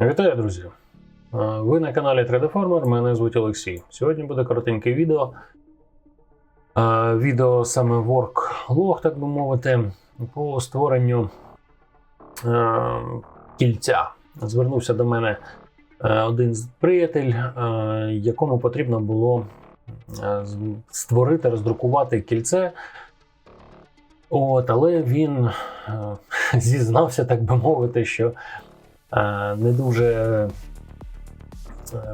Вітаю, друзі! Ви на каналі 3D Farmer, мене звуть Олексій. Сьогодні буде коротеньке відео. Відео саме work-log, так би мовити, по створенню кільця. Звернувся до мене один з приятель, якому потрібно було створити, роздрукувати кільце. От, але він зізнався, так би мовити, що не дуже е,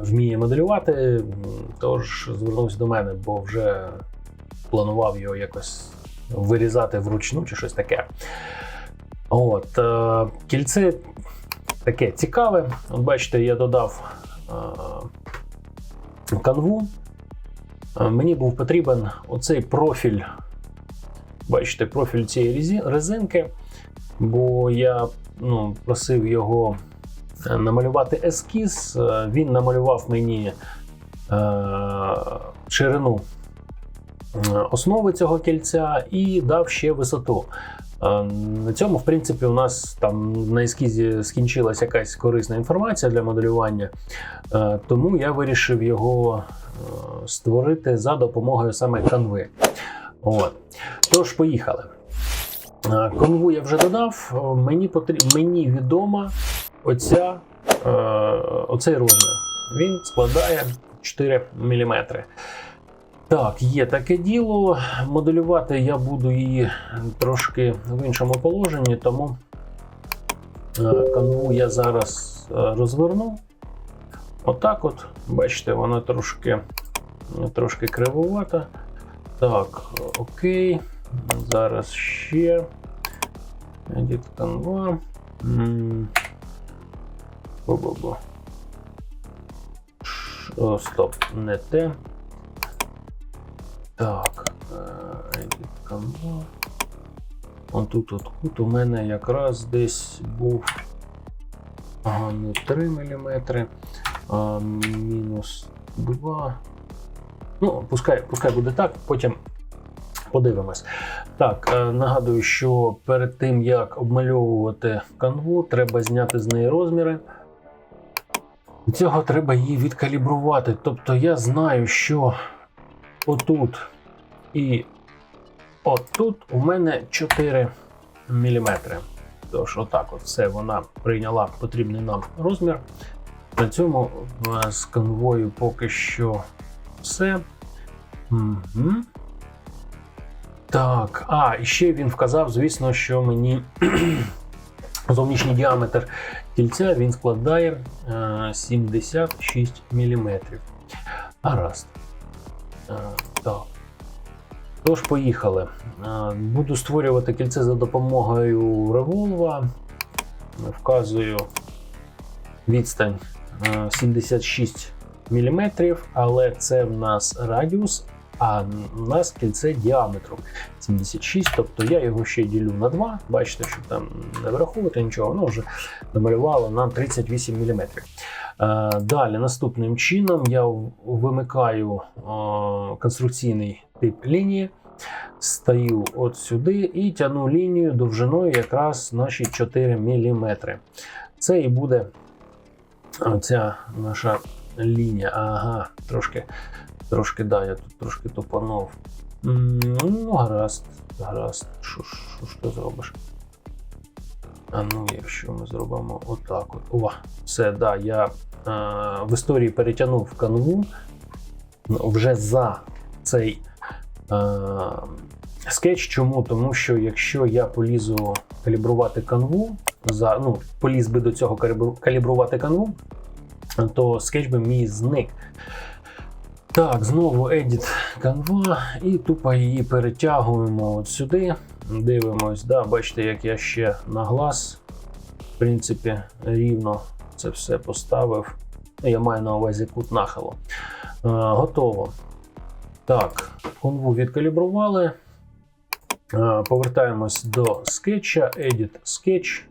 вміє моделювати, тож звернувся до мене, бо вже планував його якось вирізати вручну чи щось таке. От, е, кільце таке цікаве. От бачите, я додав е, канву. Е, Мені був потрібен оцей профіль. Бачите, профіль цієї резинки, бо я ну, просив його е, намалювати ескіз. Е, Він намалював мені е, ширину основи цього кільця і дав ще висоту. На цьому, в принципі, у нас там на ескізі скінчилася якась корисна інформація для моделювання, тому я вирішив його створити за допомогою саме канви. От. Тож, поїхали. Конву я вже додав. Мені потріб... мені відома оця, е, оцей розмір. Він складає 4 мм. Так, є таке діло. Моделювати я буду її трошки в іншому положенні, тому е, канву я зараз е, розверну. Отак от, бачите, вона трошки, трошки кривувата. Так, окей. Зараз ще. Edit Canva. О, стоп, не те. Так. е, Edit Canva. Он тут от кут у мене якраз десь був. Ага, не 3 мм, а мінус 2. Ну, пускай, пускай буде так, потім подивимось. Так, е, нагадую, що перед тим як обмальовувати канву, треба зняти з неї розміри. Для цього треба її відкалібрувати. Тобто я знаю, що отут і отут у мене 4 мм. Тож, отак, от все вона прийняла потрібний нам розмір. На цьому е, з канвою поки що все. Угу. Так, а, і ще він вказав, звісно, що мені зовнішній діаметр кільця він складає е, 76 мм. Гаразд. Е, так. Тож, поїхали. Е, Буду створювати кільце за допомогою револва. Вказую відстань е, 76 мм, але це в нас радіус, а в нас кільце діаметром 76, тобто я його ще ділю на 2. Бачите, що там не враховувати нічого, воно вже намалювало нам 38 мм. Е, Далі, наступним чином, я вимикаю е, конструкційний тип лінії, стаю от сюди і тягну лінію довжиною якраз наші 4 мм. Це і буде ця наша лінія. Ага, трошки, трошки, да, я тут трошки тупанув. Ну, гаразд, гаразд. Що, ж- ти зробиш? А ну, якщо ми зробимо отак от. О, все, да, я е, в історії перетягнув канву ну, вже за цей е, скетч. Чому? Тому що якщо я полізу калібрувати канву, за, ну, поліз би до цього калібру- калібрувати канву, то скетч би мій зник. Так, знову Edit Canva і тупо її перетягуємо от сюди. Дивимось, да, бачите, як я ще на глаз, в принципі, рівно це все поставив. Я маю на увазі кут нахилу. Е, готово. Так, конву відкалібрували. Е, повертаємось до скетча, Edit Sketch.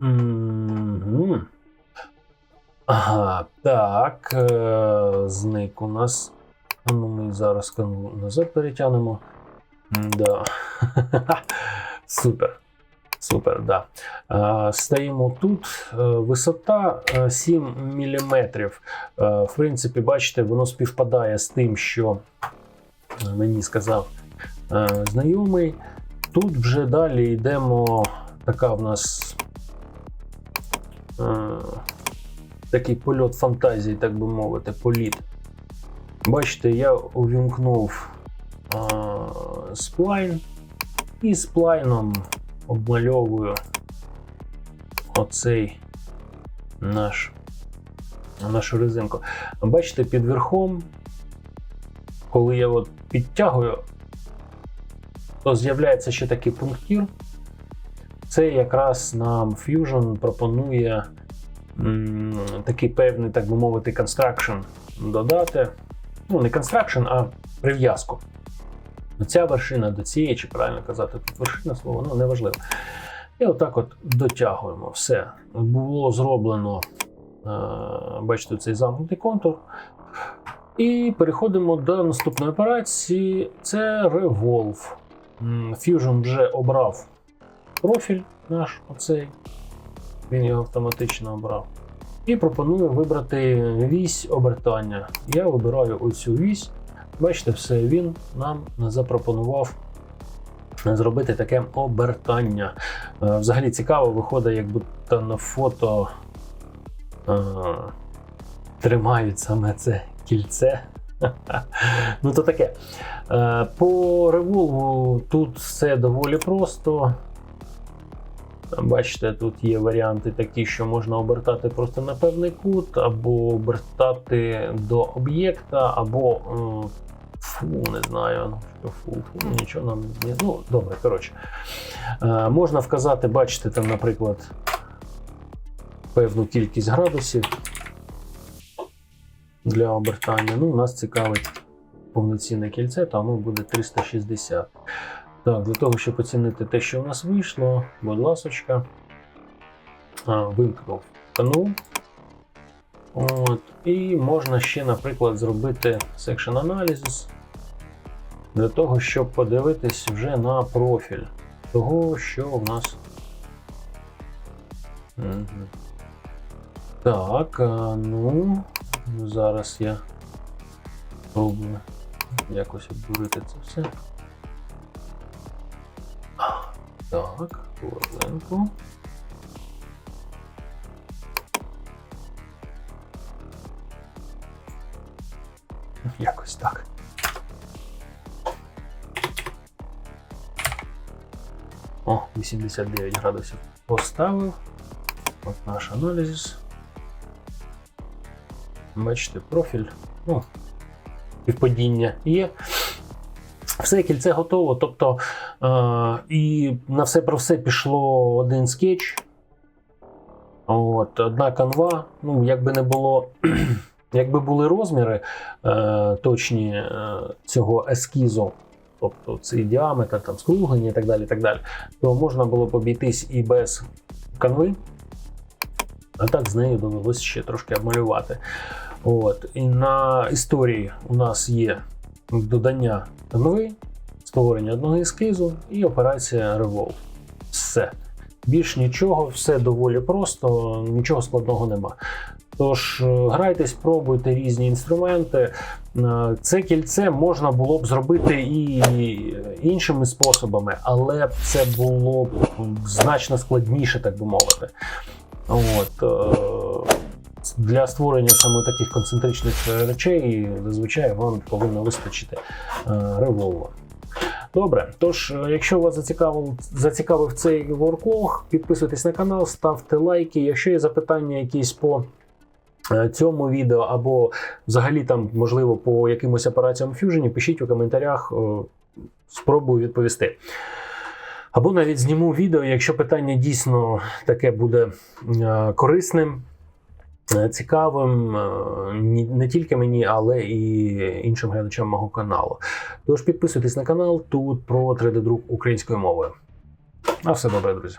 Мгм. Ага, так. Е, зник у нас. Ну, ми зараз канву назад перетягнемо. Да. Супер. Супер, да. Е, Стаємо тут. Е, Висота е, 7 мм. В принципі, бачите, воно співпадає з тим, що е, мені сказав е, знайомий. Тут вже далі йдемо. Така в нас е, такий польот фантазії, так би мовити, політ. Бачите, я увімкнув е, сплайн і сплайном обмальовую оцей наш, нашу резинку. Бачите, під верхом, коли я от підтягую, то з'являється ще такий пунктир. Це якраз нам Fusion пропонує м, такий певний, так би мовити, construction додати. Ну, не construction, а прив'язку. Ця вершина до цієї, чи правильно казати, тут вершина слова, ну неважливо. І отак от дотягуємо все. Було зроблено, е, бачите, цей замкнутий контур. І переходимо до наступної операції. Це Revolve. Fusion вже обрав профіль наш оцей. Він його автоматично обрав. І пропоную вибрати вісь обертання. Я вибираю оцю вісь. Бачите, все, він нам запропонував зробити таке обертання. Е, Взагалі цікаво, виходить, як будто на фото е, тримають саме це кільце. Ну, то таке. Е, По револву тут все доволі просто. Бачите, тут є варіанти такі, що можна обертати просто на певний кут, або обертати до об'єкта, або фу, не знаю, ну, фу, фу, нічого нам не. Ну, добре, коротше. Е, можна вказати, бачите, там, наприклад, певну кількість градусів для обертання. Ну, нас цікавить повноцінне кільце, тому буде 360. Так, для того, щоб оцінити те, що в нас вийшло, будь ласочка, вимкнув канал. От, і можна ще, наприклад, зробити Section Analysis для того, щоб подивитись вже на профіль того, що в нас. Мгм. Так, ну, зараз я спробую якось обдурити це все. Так, хвилинку. Якось так. О, 89 градусів поставив. От наш аналіз. Бачите, профіль. Ну, співпадіння є. Все кільце готово. Тобто, і на все про все пішло один скетч. От, одна канва. Ну, якби не було, якби були розміри е, точні е, цього ескізу, тобто цей діаметр, там скруглення і так далі, і так далі, то можна було б обійтись і без канви. А так з нею довелося ще трошки обмалювати. От. І на історії у нас є додання канви, створення одного ескізу і операція Revolve. Все. Більш нічого, все доволі просто, нічого складного нема. Тож е, грайтесь, пробуйте різні інструменти. Е, Це кільце можна було б зробити і іншими способами, але це було б значно складніше, так би мовити. От, е, для створення саме таких концентричних е, речей зазвичай вам повинно вистачити е, револва. Добре, тож, е, якщо вас зацікавив, зацікавив цей ворклог, підписуйтесь на канал, ставте лайки. Якщо є запитання якісь по е, цьому відео, або взагалі там, можливо, по якимось операціям Fusion, пишіть у коментарях, е, спробую відповісти. Або навіть зніму відео, якщо питання дійсно таке буде корисним, цікавим е, не тільки мені, але і іншим глядачам мого каналу. Тож підписуйтесь на канал тут про 3D-друк українською мовою. На все добре, друзі.